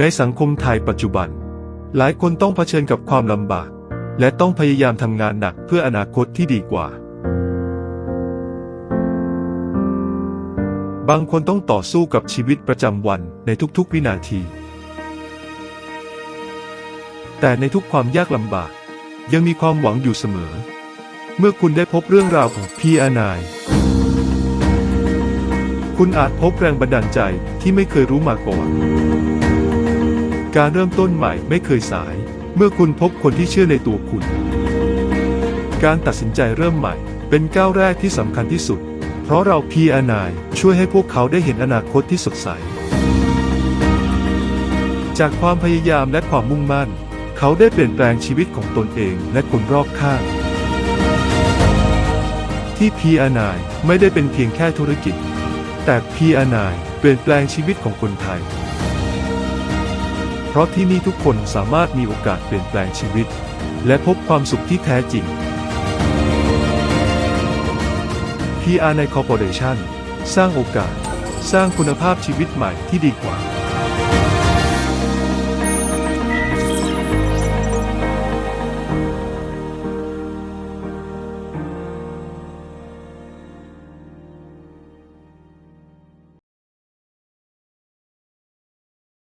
ในสังคมไทยปัจจุบัน หลายคนต้องเผชิญกับความลำบาก และต้องพยายามทำงานหนักเพื่ออนาคตที่ดีกว่า บางคนต้องต่อสู้กับชีวิตประจำวันในทุกๆวินาที แต่ในทุกความยากลำบาก ยังมีความหวังอยู่เสมอ เมื่อคุณได้พบเรื่องราวของพี่อานาย คุณอาจพบแรงบันดาลใจที่ไม่เคยรู้มาก่อน การเริ่มต้นใหม่ไม่เคยสาย เมื่อคุณพบคนที่เชื่อในตัวคุณ การตัดสินใจเริ่มใหม่ เป็นก้าวแรกที่สำคัญที่สุด เพราะเราพีอานายช่วยให้พวกเขาได้เห็นอนาคตที่สดใส จากความพยายามและความมุ่งมั่น เขาได้เปลี่ยนแปลงชีวิตของตนเองและคนรอบข้าง ที่พีอานายไม่ได้เป็นเพียงแค่ธุรกิจ แต่พีอานายเปลี่ยนแปลงชีวิตของคนไทย เพราะที่นี่ทุกคนสามารถมีโอกาสเปลี่ยนแปลงชีวิต และพบความสุขที่แท้จริง PR ใน Corporation สร้างโอกาส สร้างคุณภาพชีวิตใหม่ที่ดีกว่า